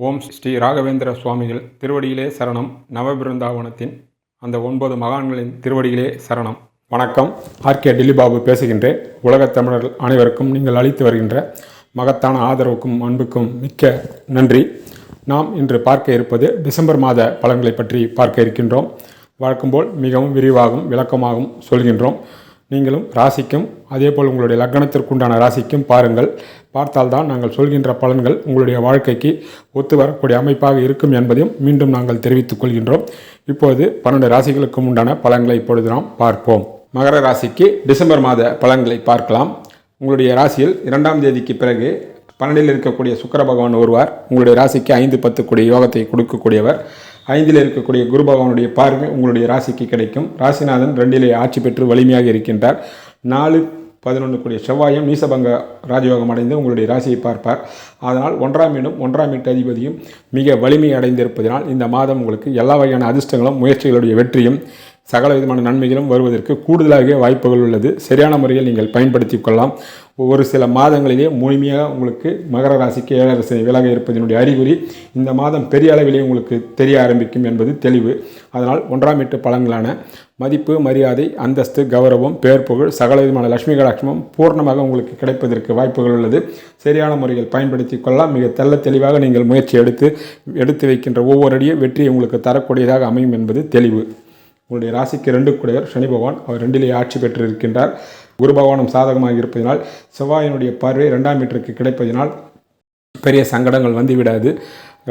ஓம் ஸ்ரீ ராகவேந்திர சுவாமிகள் திருவடியிலே சரணம். நவபிருந்தாவனத்தின் அந்த ஒன்பது மகான்களின் திருவடியிலே சரணம். வணக்கம். ஆர்கே டில்லிபாபு பேசுகின்றேன். உலகத் தமிழர்கள் அனைவருக்கும் நீங்கள் அளித்து வருகின்ற மகத்தான ஆதரவுக்கும் அன்புக்கும் மிக்க நன்றி. நாம் இன்று பார்க்க இருப்பது டிசம்பர் மாத பலன்களை பற்றி பார்க்க இருக்கின்றோம். வழக்கம்போல் மிகவும் விரிவாகவும் விளக்கமாகவும் சொல்கின்றோம். நீங்களும் ராசிக்கும் அதேபோல் உங்களுடைய லக்னத்திற்குண்டான ராசிக்கும் பாருங்கள். பார்த்தால்தான் நாங்கள் சொல்கின்ற பலன்கள் உங்களுடைய வாழ்க்கைக்கு ஒத்து வரக்கூடிய அமைப்பாக இருக்கும் என்பதையும் மீண்டும் நாங்கள் தெரிவித்துக் கொள்கின்றோம். இப்போது பன்னெண்டு ராசிகளுக்கும் உண்டான பலன்களை இப்பொழுது நாம் பார்ப்போம். மகர ராசிக்கு டிசம்பர் மாத பலன்களை பார்க்கலாம். உங்களுடைய ராசியில் இரண்டாம் தேதிக்கு பிறகு பன்னெண்டில் இருக்கக்கூடிய சுக்கர பகவான் வருவார் உங்களுடைய ராசிக்கு ஐந்து பத்து கூடிய யோகத்தை கொடுக்கக்கூடியவர். ஐந்தில் இருக்கக்கூடிய குரு பகவானுடைய பார்வை உங்களுடைய ராசிக்கு கிடைக்கும். ராசிநாதன் ரெண்டிலே ஆட்சி பெற்று வலிமையாக இருக்கின்றார். நாலு பதினொன்று கூடிய செவ்வாயும் நீசபங்க ராஜயோகம் அடைந்து உங்களுடைய ராசியை பார்ப்பார். அதனால் ஒன்றாம் வீடும் ஒன்றாம் வீட்டு அதிபதியும் மிக வலிமை அடைந்திருப்பதனால் இந்த மாதம் உங்களுக்கு எல்லா வகையான அதிர்ஷ்டங்களும் முயற்சிகளுடைய வெற்றியும் சகல விதமான நன்மைகளும் வருவதற்கு கூடுதலாக வாய்ப்புகள் உள்ளது. சரியான முறையில் நீங்கள் பயன்படுத்திக் கொள்ளலாம். ஒரு சில மாதங்களிலே முழுமையாக உங்களுக்கு மகர ராசிக்கு ஏழரசனை விலக இருப்பதனுடைய அறிகுறி இந்த மாதம் பெரிய அளவிலே உங்களுக்கு தெரிய ஆரம்பிக்கும் என்பது தெளிவு. அதனால் ஒன்றாம் எட்டு பலன்களான மதிப்பு மரியாதை அந்தஸ்து கௌரவம் பேர் புகழ் சகல விதமான லட்சுமி கடாட்சமும் பூர்ணமாக உங்களுக்கு கிடைப்பதற்கு வாய்ப்புகள் உள்ளது. சரியான முறையில் பயன்படுத்தி கொள்ளலாம். மிக தெல்ல தெளிவாக நீங்கள் முயற்சி எடுத்து எடுத்து வைக்கின்ற ஒவ்வொரு அடியும் வெற்றியை உங்களுக்கு தரக்கூடியதாக அமையும் என்பது தெளிவு. உங்களுடைய ராசிக்கு ரெண்டு கூடையர் சனி பகவான் அவர் ரெண்டிலே ஆட்சி பெற்று இருக்கின்றார் குரு பகவானும் சாதகமாக இருப்பதினால் செவ்வாயினுடைய பார்வை ரெண்டாம் மீட்டருக்கு கிடைப்பதினால் பெரிய சங்கடங்கள் வந்துவிடாது.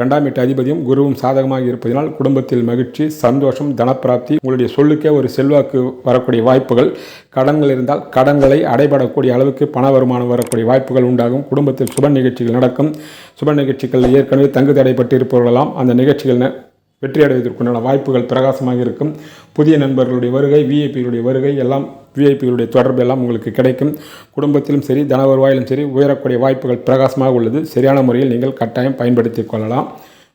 ரெண்டாம் மீட்டர் அதிபதியும் குருவும் சாதகமாக இருப்பதனால் குடும்பத்தில் மகிழ்ச்சி சந்தோஷம் தனப்பிராப்தி உங்களுடைய சொல்லுக்கே ஒரு செல்வாக்கு வரக்கூடிய வாய்ப்புகள். கடன்கள் இருந்தால் கடன்களை அடைபடக்கூடிய அளவுக்கு பண வருமானம் வரக்கூடிய வாய்ப்புகள் உண்டாகும். குடும்பத்தில் சுப நிகழ்ச்சிகள் நடக்கும். சுப நிகழ்ச்சிகள் ஏற்கனவே தங்கு தடைப்பட்டு இருப்பவர்களாம் அந்த நிகழ்ச்சிகள் வெற்றி அடைவதற்குண்டான வாய்ப்புகள் பிரகாசமாக இருக்கும். புதிய நண்பர்களுடைய வருகை விஐபிகளுடைய வருகை எல்லாம் விஐபிகளுடைய தொடர்பு எல்லாம் உங்களுக்கு கிடைக்கும். குடும்பத்திலும் சரி தன வருவாயிலும் சரி உயரக்கூடிய வாய்ப்புகள் பிரகாசமாக உள்ளது. சரியான முறையில் நீங்கள் கட்டாயம் பயன்படுத்திக் கொள்ளலாம்.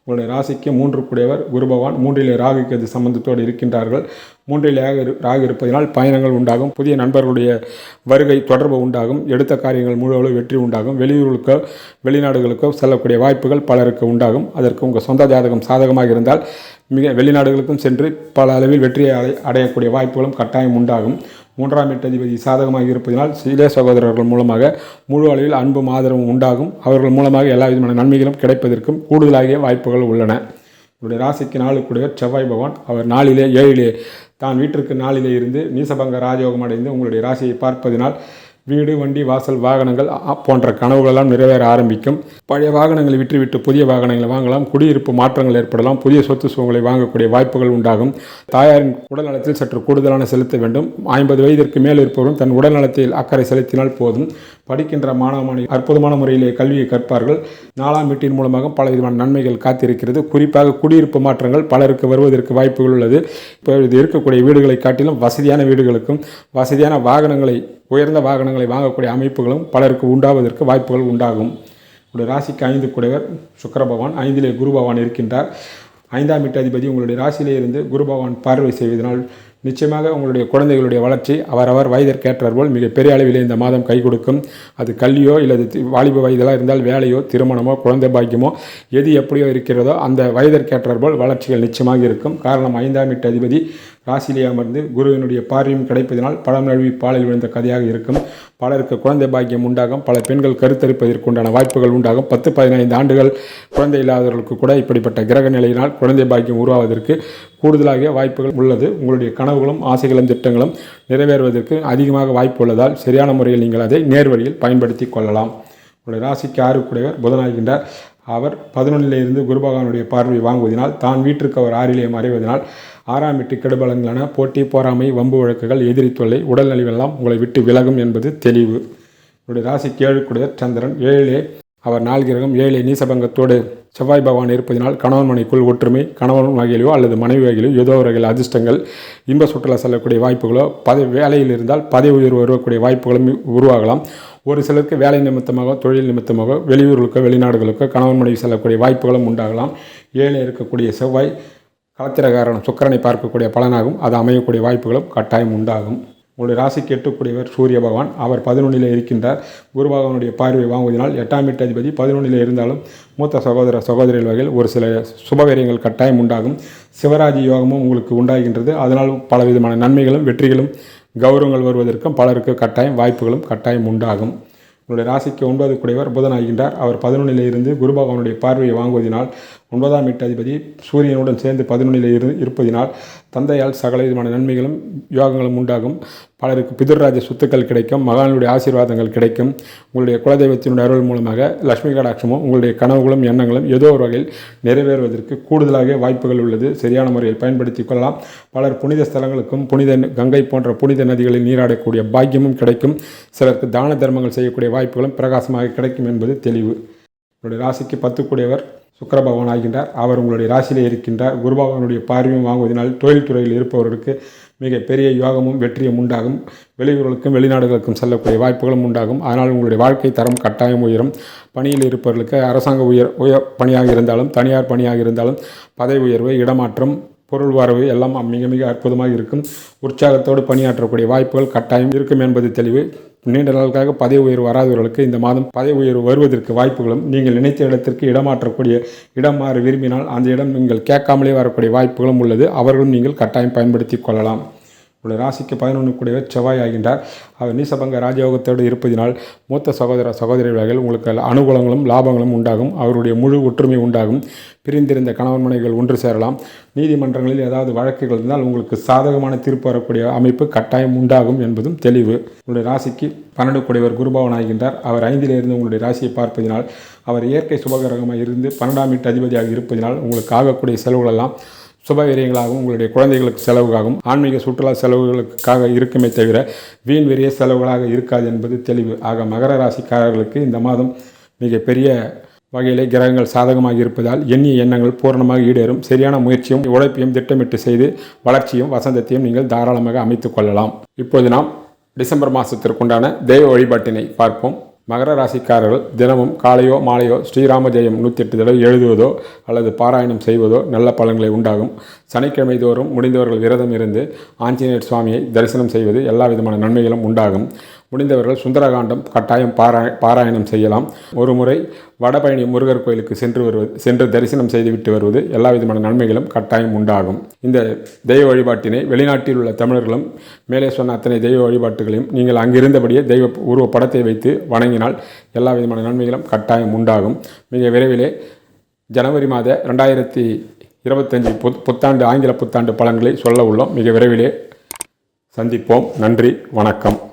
உங்களுடைய ராசிக்கு மூன்று கூடியவர் குரு பகவான் மூன்றிலே ராகுக்கு அது சம்பந்தத்தோடு இருக்கின்றார்கள். மூன்றிலே ராகு- இருப்பதனால் பயணங்கள் உண்டாகும். புதிய நண்பர்களுடைய வருகை தொடர்பு உண்டாகும். எடுத்த காரியங்கள் முழு அளவு வெற்றி உண்டாகும். வெளியூர்களுக்கோ வெளிநாடுகளுக்கோ செல்லக்கூடிய வாய்ப்புகள் பலருக்கு உண்டாகும். அதற்கு உங்கள் சொந்த ஜாதகம் சாதகமாக இருந்தால் மிக வெளிநாடுகளுக்கும் சென்று பல அளவில் வெற்றியை அடை அடையக்கூடிய வாய்ப்புகளும் கட்டாயம் உண்டாகும். மூன்றாம் எட்டதிபதி சாதகமாக இருப்பதனால் சில சகோதரர்கள் மூலமாக முழு அளவில் அன்பும் ஆதரவும் உண்டாகும். அவர்கள் மூலமாக எல்லா விதமான நன்மைகளும் கிடைப்பதற்கும் கூடுதலாகிய வாய்ப்புகள் உள்ளன. இவருடைய ராசிக்கு நாளுக்குடைய செவ்வாய் பகவான் அவர் நாளிலே ஏழிலே தான் வீட்டிற்கு நாளிலே இருந்து நீசபங்க ராஜயோகம் அடைந்து உங்களுடைய ராசியை பார்ப்பதினால் வீடு வண்டி வாசல் வாகனங்கள் போன்ற கனவுகளெல்லாம் நிறைவேற ஆரம்பிக்கும். பழைய வாகனங்களை விற்றுவிட்டு புதிய வாகனங்களை வாங்கலாம். குடியிருப்பு மாற்றங்கள் ஏற்படலாம். புதிய சொத்து சுகங்களை வாங்கக்கூடிய வாய்ப்புகள் உண்டாகும். தாயாரின் உடல் நலத்தில் சற்று கூடுதலான செலுத்த வேண்டும். ஐம்பது வயதிற்கு மேல் இருப்பவரும் தன் உடல் நலத்தில் அக்கறை செலுத்தினால் போதும். படிக்கின்ற மாணவ மாணவி அற்புதமான முறையிலே கல்வியை கற்பார்கள். நாலாம் வீட்டின் மூலமாக பல விதமான நன்மைகள் காத்திருக்கிறது. குறிப்பாக குடியிருப்பு மாற்றங்கள் பலருக்கு வருவதற்கு வாய்ப்புகள் உள்ளது. இப்போ இது இருக்கக்கூடிய வீடுகளை காட்டிலும் வசதியான வீடுகளுக்கும் வசதியான வாகனங்களை உயர்ந்த வாகனங்களை வாங்கக்கூடிய அமைப்புகளும் பலருக்கு உண்டாவதற்கு வாய்ப்புகள் உண்டாகும். உங்களுடைய ராசிக்கு ஐந்து குடைவர் சுக்கர பகவான் ஐந்திலே குரு பகவான் இருக்கின்றார். ஐந்தாம் வீட்டு அதிபதி உங்களுடைய ராசியிலே இருந்து குரு பகவான் பார்வை செய்வதனால் நிச்சயமாக உங்களுடைய குழந்தைகளுடைய வளர்ச்சி அவரவர் வயதிற்கேற்றார் போல் மிகப்பெரிய அளவில் இந்த மாதம் கை கொடுக்கும். அது கல்வியோ இல்லது தி- வாலிப வயதெல்லாம் இருந்தால் வேலையோ திருமணமோ குழந்தை பாக்கியமோ எது எப்படியோ இருக்கிறதோ அந்த வயதிற்கேற்றார் போல் வளர்ச்சிகள் நிச்சயமாக இருக்கும். காரணம் ஐந்தாம் வீட்டு அதிபதி ராசியிலே அமர்ந்து குருவினுடைய பார்வையும் கிடைப்பதனால் பழம் நழுவி பாலில் விழுந்த கதையாக இருக்கும். பலருக்கு குழந்தை பாக்கியம் உண்டாகும். பல பெண்கள் கருத்தரிப்பதற்கு உண்டான வாய்ப்புகள் உண்டாகும். பத்து பதினைந்து ஆண்டுகள் குழந்தை இல்லாதவர்களுக்கு கூட இப்படிப்பட்ட கிரக நிலையினால் குழந்தை பாக்கியம் உருவாவதற்கு கூடுதலாக வாய்ப்புகள் உள்ளது. உங்களுடைய கனவுகளும் ஆசைகளும் திட்டங்களும் நிறைவேறுவதற்கு அதிகமாக வாய்ப்பு உள்ளதால் சரியான முறையில் நீங்கள் அதை நேர்வழியில் பயன்படுத்தி கொள்ளலாம். உங்களுடைய ராசிக்கு ஆறுக்குடையவர் புதனாகின்றார். அவர் பதினொன்றிலிருந்து குருபகவானுடைய பார்வை வாங்குவதனால் தான் வீட்டிற்கு அவர் ஆறிலே மறைவதனால் ஆறாம் வீட்டு கெடுபலங்களான போட்டி போராமை வம்பு வழக்குகள் எதிரி தொல்லை உடல்நலிவெல்லாம் உங்களை விட்டு விலகும் என்பது தெளிவு. உங்களுடைய ராசிக்கு ஏழுக்குடையர் சந்திரன். ஏழிலே அவர் நாள் கிரகம் ஏழை நீசபங்கத்தோடு செவ்வாய் பகவான் இருப்பதினால் கணவன் மனைக்குள் ஒற்றுமை கணவன் வகையிலோ அல்லது மனைவி வகையிலோ ஏதோ ஒரு வகையில் அதிர்ஷ்டங்கள் இன்ப சுற்றுலா செல்லக்கூடிய வாய்ப்புகளோ பதவி வேலையில் இருந்தால் பதவி உயர்வு வரக்கூடிய வாய்ப்புகளும் உருவாகலாம். ஒரு சிலருக்கு வேலை நிமித்தமாக தொழில் நிமித்தமாக வெளியூர்களுக்கோ வெளிநாடுகளுக்கோ கணவன் மனைவி செல்லக்கூடிய வாய்ப்புகளும் உண்டாகலாம். ஏழை இருக்கக்கூடிய செவ்வாய் களத்திரகாரன் சுக்கரனை பார்க்கக்கூடிய பலனாகும். அது அமையக்கூடிய வாய்ப்புகளும் கட்டாயம் உண்டாகும். உங்களுடைய ராசிக்கு எட்டுக்கூடியவர் சூரிய பகவான். அவர் பதினொன்றில் இருக்கின்றார். குரு பகவானுடைய பார்வை வாங்குவதனால் எட்டாம் வீட்டு அதிபதி பதினொன்றில் இருந்தாலும் மூத்த சகோதர சகோதரிகள் வகையில் ஒரு சில சுபவீரியங்கள் கட்டாயம் உண்டாகும். சிவராஜி யோகமும் உங்களுக்கு உண்டாகின்றது. அதனால் பலவிதமான நன்மைகளும் வெற்றிகளும் கௌரவங்கள் வருவதற்கும் பலருக்கு கட்டாயம் வாய்ப்புகளும் கட்டாயம் உண்டாகும். உங்களுடைய ராசிக்கு ஒன்பது குடைவர் புதன் ஆகின்றார் அவர் பதினொன்றில் இருந்து குரு பகவானுடைய பார்வையை வாங்குவதினால் ஒன்பதாம் வீட்டாதிபதி சூரியனுடன் சேர்ந்து பதினொன்றில் இரு இருப்பதினால் தந்தையால் சகல விதமான நன்மைகளும் யோகங்களும் உண்டாகும். பலருக்கு பிதர்ராஜ சொத்துக்கள் கிடைக்கும் மகானுடைய ஆசீர்வாதங்கள் கிடைக்கும். உங்களுடைய குலதெய்வத்தினுடைய அருள் மூலமாக லட்சுமி கடாட்சமும் உங்களுடைய கனவுகளும் எண்ணங்களும் ஏதோ ஒரு வகையில் நிறைவேறுவதற்கு கூடுதலாக வாய்ப்புகள் உள்ளது. சரியான முறையில் பயன்படுத்திக் கொள்ளலாம். பலர் புனித ஸ்தலங்களுக்கும் புனித கங்கை போன்ற புனித நதிகளில் நீராடக்கூடிய பாக்கியமும் கிடைக்கும். சிலருக்கு தான தர்மங்கள் செய்யக்கூடிய வாய்ப்புகளும் பிரகாசமாக கிடைக்கும் என்பது தெளிவு. என்னுடைய ராசிக்கு பத்துக்குடையவர் சுக்கர பகவான் ஆகின்றார். அவர் உங்களுடைய ராசியிலே இருக்கின்றார். குரு பகவானுடைய பார்வையும் வாங்குவதனால் தொழில் துறையில் இருப்பவர்களுக்கு மிக பெரிய யோகமும் வெற்றியும் உண்டாகும். வெளியூர்களுக்கும் வெளிநாடுகளுக்கும் செல்லக்கூடிய வாய்ப்புகளும் உண்டாகும். அதனால் உங்களுடைய வாழ்க்கை தரம் கட்டாயம் உயரும். பணியில் இருப்பவர்களுக்கு அரசாங்க உயர் உயர் பணியாக இருந்தாலும் தனியார் பணியாக இருந்தாலும் பதவி உயர்வு இடமாற்றம் பொருள் வரவு எல்லாம் மிக மிக அற்புதமாக இருக்கும். உற்சாகத்தோடு பணியாற்றக்கூடிய வாய்ப்புகள் கட்டாயம் இருக்கும் என்பது தெளிவு. நீண்ட நாளுக்காக பதவி உயர்வு வராதவர்களுக்கு இந்த மாதம் பதவி உயர்வு வருவதற்கு வாய்ப்புகளும் நீங்கள் நினைத்த இடத்திற்கு இடமாற்றக்கூடிய இடம் மாற விரும்பினால் அந்த இடம் நீங்கள் கேட்காமலே வரக்கூடிய வாய்ப்புகளும் உள்ளது. அவர்களும் நீங்கள் கட்டாயம் பயன்படுத்தி கொள்ளலாம். உள்ள ராசிக்கு பதினொன்று கூடியவர் செவ்வாய் ஆகின்றார். அவர் நீசபங்க ராஜயோகத்தோடு இருப்பதினால் மூத்த சகோதர சகோதரிகள் உங்களுக்கு அனுகூலங்களும் லாபங்களும் உண்டாகும். அவருடைய முழு ஒற்றுமை உண்டாகும். பிரிந்திருந்த கணவன் மனைவிகள் ஒன்று சேரலாம். நீதிமன்றங்களில் ஏதாவது வழக்குகள் இருந்தால் உங்களுக்கு சாதகமான தீர்ப்பு வரக்கூடிய அமைப்பு கட்டாயம் உண்டாகும் என்பதும் தெளிவு. உங்களுடைய ராசிக்கு பன்னெண்டு கூடியவர் குருபவன் ஆகின்றார். அவர் ஐந்திலிருந்து உங்களுடைய ராசியை பார்ப்பதினால் அவர் இயற்கை சுபகரகமாக இருந்து பன்னெண்டாம் வீட்டு அதிபதியாக இருப்பதினால் உங்களுக்கு ஆகக்கூடிய செலவுகளெல்லாம் சுபவிரியங்களாகவும் உங்களுடைய குழந்தைகளுக்கு செலவுக்காகவும் ஆன்மீக சுற்றுலா செலவுகளுக்காக இருக்குமே தவிர வீண் வெறிய செலவுகளாக இருக்காது என்பது தெளிவு. ஆக மகர ராசிக்காரர்களுக்கு இந்த மாதம் மிகப்பெரிய வகையிலே கிரகங்கள் சாதகமாக இருப்பதால் எண்ணிய எண்ணங்கள் பூரணமாக ஈடேறும். சரியான முயற்சியும் உழைப்பையும் திட்டமிட்டு செய்து வளர்ச்சியும் வசந்தத்தையும் நீங்கள் தாராளமாக அமைத்துக் கொள்ளலாம். இப்போது நாம் டிசம்பர் மாதத்திற்குண்டான தெய்வ வழிபாட்டினை பார்ப்போம். மகர ராசிக்காரர்கள் தினமும் காலையோ மாலையோ ஸ்ரீராம ஜெயம் நூற்றி எட்டு தடவை எழுதுவதோ அல்லது பாராயணம் செய்வதோ நல்ல பலன்களை உண்டாகும். சனிக்கிழமை தோறும் முடிந்தவர்கள் விரதம் இருந்து ஆஞ்சநேயர் சுவாமியை தரிசனம் செய்வது எல்லா விதமான நன்மைகளும் உண்டாகும். முடிந்தவர்கள் சுந்தரகாண்டம் கட்டாயம் பாரா பாராயணம் செய்யலாம். ஒரு முறை வடபழனி முருகர் கோயிலுக்கு சென்று வருவது சென்று தரிசனம் செய்துவிட்டு வருவது எல்லா விதமான நன்மைகளும் கட்டாயம் உண்டாகும். இந்த தெய்வ வழிபாட்டினை வெளிநாட்டில் உள்ள தமிழர்களும் மேலே சொன்ன அத்தனை தெய்வ வழிபாட்டுகளையும் நீங்கள் அங்கிருந்தபடியே தெய்வ உருவ படத்தை வைத்து வணங்கினால் எல்லா விதமான நன்மைகளும் கட்டாயம் உண்டாகும். மிக விரைவிலே ஜனவரி மாத ரெண்டாயிரத்தி இருபத்தஞ்சி புத் புத்தாண்டு ஆங்கில புத்தாண்டு பலன்களை சொல்ல உள்ளோம். மிக விரைவிலே சந்திப்போம். நன்றி. வணக்கம்.